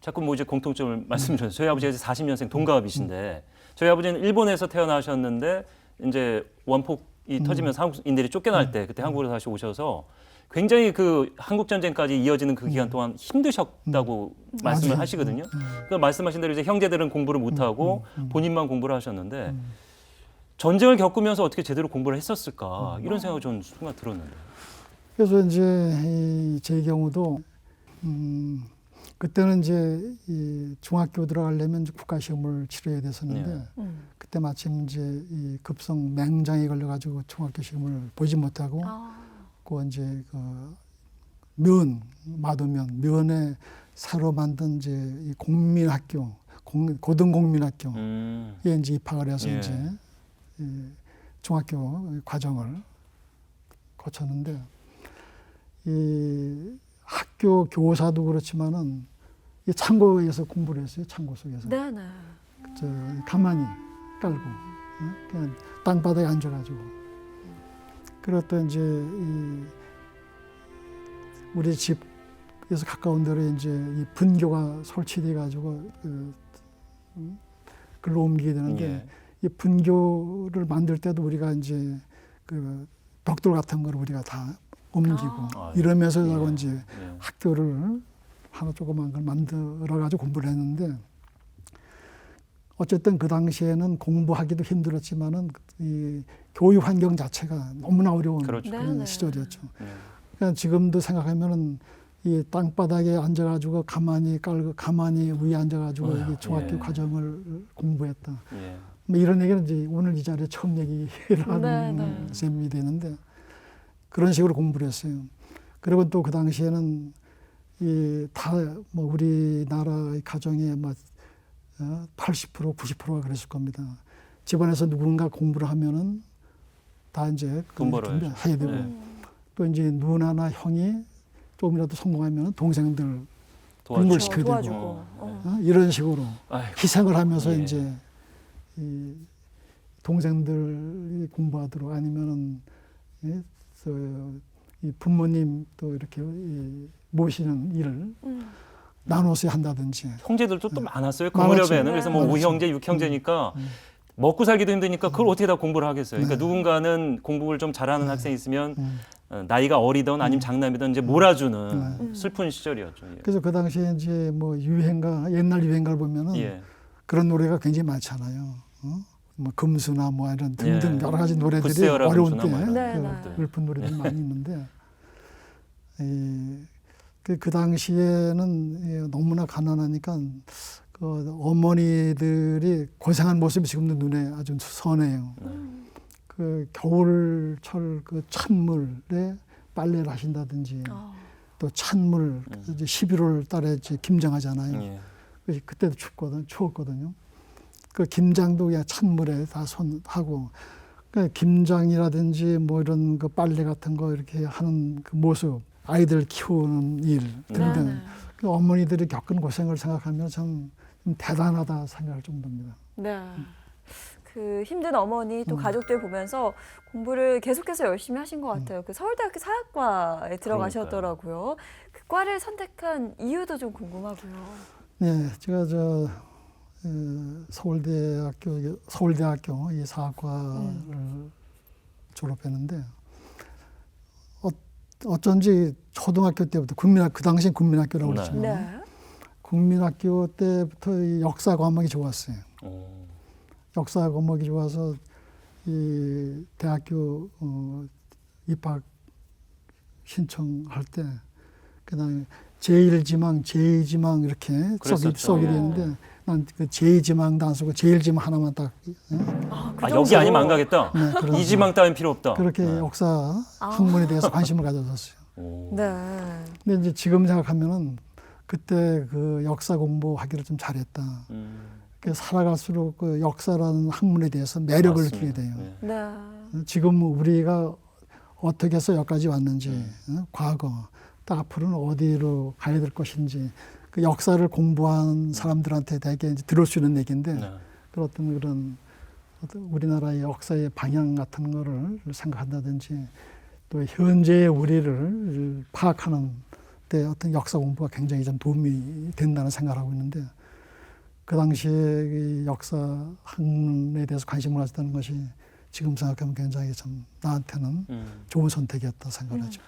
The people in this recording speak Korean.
자꾸 뭐 이제 공통점을 말씀드렸어요. 저희 아버지가 이제 40년생 동갑이신데 저희 아버지는 일본에서 태어나셨는데 이제 원폭이 터지면서 한국인들이 쫓겨날 때 그때 한국으로 다시 오셔서 굉장히 그 한국 전쟁까지 이어지는 그 기간 동안 힘드셨다고 말씀을. 하시거든요. 그 말씀하신 대로 이제 형제들은 공부를 못 하고 본인만 공부를 하셨는데 전쟁을 겪으면서 어떻게 제대로 공부를 했었을까? 이런 생각이 저는 순간 들었는데. 그래서 이제 이 제 경우도 음 그때는 이제 이 중학교 들어가려면 이제 국가 시험을 치러야 됐었는데 네. 음. 그때 마침 이제 이 급성 맹장에 걸려가지고 중학교 시험을 보지 못하고 아. 그 이제 그면 마도면 면에 새로 만든 이제 이 공민학교 공, 고등공민학교에 음. 이제 입학을 해서 예. 이제 이 중학교 과정을 거쳤는데 이 학교 교사도 그렇지만은 이 창고에서 공부를 했어요. 창고 속에서 네 네. 저 가만히 깔고 어? 그냥 땅바닥에 앉아가지고 그랬더니 이제 이 우리 집에서 가까운 데로 이제 이 분교가 설치돼 가지고 그, 음, 글로 옮기게 되는데 예. 이 분교를 만들 때도 우리가 이제 그 벽돌 같은 걸 우리가 다 옮기고 아. 이러면서 예. 이제 예. 학교를 하나 조그만 걸 만들어 가지고 공부를 했는데 어쨌든 그 당시에는 공부하기도 힘들었지만은 이 교육 환경 자체가 너무나 어려운 그렇죠. 그런 네네. 시절이었죠. 예. 그러니까 지금도 생각하면은 이 땅바닥에 앉아가지고 가만히 깔고 가만히 위에 앉아가지고 이 중학교 예. 과정을 공부했다. 예. 뭐 이런 얘기는 이제 오늘 이 자리에 처음 얘기를 하는 네네. 셈이 되는데 그런 식으로 공부를 했어요. 그리고 또 그 당시에는 이 다 뭐 우리나라의 가정의 뭐80% 90%가 그랬을 겁니다. 집안에서 누군가 공부를 하면은 다 이제 그 돈. 준비해야 되고 네. 음. 또 이제 누나나 형이 조금이라도 성공하면 동생들. 공부를 시켜야 되고. 어. 어. 어? 이런 식으로 아이고. 희생을 하면서 예. 이제 이 동생들이 공부하도록 아니면은 예, 저, 이 부모님 또 이렇게 이 모시는 일을 음. 나눠서 한다든지 형제들도 또 많았어요. 그 많았죠. 무렵에는 그래서 뭐 많았죠. 오형제, 육형제니까 음. 먹고 살기도 힘드니까 그걸 어떻게 다 공부를 하겠어요. 그러니까 네. 누군가는 공부를 좀 잘하는 학생이 있으면 음. 어, 나이가 어리던 아니면 장남이던 이제 몰아주는 음. 슬픈 시절이었죠. 예. 그래서 그 당시에 이제 뭐 유행가 옛날 유행가를 보면은 예. 그런 노래가 굉장히 많잖아요. 어? 뭐 금수나 뭐 이런 등등 예. 여러 가지 노래들이 어려운 금수나 뭐때 이런 네, 그 네. 읊은 노래들이 많이 있는데 이, 그, 그 당시에는 예, 너무나 가난하니까 그 어머니들이 고생한 모습이 지금도 눈에 아주 선해요. 음. 그 겨울철 그 찬물에 빨래를 하신다든지 아. 또 찬물 그 이제 11월 달에 이제 김장하잖아요. 예. 그- 그때도 춥거든, 추웠거든요. 그 김장도 그냥 찬물에 다 손하고, 그 김장이라든지 뭐 이런 그 빨래 같은 거 이렇게 하는 그 모습, 아이들 키우는 일 등등, 네 네. 그 어머니들이 겪은 고생을 생각하면 참, 좀 대단하다 생각할 정도입니다. 네. 그 힘든 어머니 음. 또 가족들 보면서 공부를 계속해서 열심히 하신 것 음. 같아요. 그 서울대학교 사학과에 들어가셨더라고요. 그 과를 선택한 이유도 좀 궁금하고요. 네, 제가 저 어, 서울대학교 서울대학교 이 사학과를 졸업했는데 어, 어쩐지 초등학교 때부터 국민학 그 당시엔 국민학교라고 네. 그러지만 네. 국민학교 때부터 이 역사 과목이 좋았어요. 어. 역사 과목이 좋아서 이 대학교 어, 입학 신청할 때 그다음에 제일지망, 제이지망 이렇게 써기 그랬었죠. 써기 네. 되는데 난그 제이지망도 안 쓰고 제일지망 하나만 딱 예? 아, 그 아, 정도로. 여기 아니면 안 가겠다. 네, 그래서 이 지망 따윈 필요 없다. 그렇게 네. 역사 아. 학문에 대해서 관심을 가졌었어요. 오. 네. 근데 이제 지금 생각하면은 그때 그 역사 공부하기를 좀 잘했다. 음, 그 살아갈수록 그 역사라는 학문에 대해서 매력을 느끼게 맞습니다. 돼요. 네. 네. 지금 우리가 어떻게 해서 여기까지 왔는지, 음. 어? 과거, 또 앞으로는 어디로 가야 될 것인지, 그 역사를 공부한 사람들한테 대개 이제 들을 수 있는 얘기인데, 네. 그 어떤 그런 어떤 우리나라의 역사의 방향 같은 거를 생각한다든지, 또 현재의 우리를 파악하는 때 어떤 역사 공부가 굉장히 좀 도움이 된다는 생각을 하고 있는데 그 당시에 이 역사 학문에 대해서 관심을 가졌다는 것이 지금 생각하면 굉장히 참 나한테는 음. 좋은 선택이었다 생각을 음. 하죠.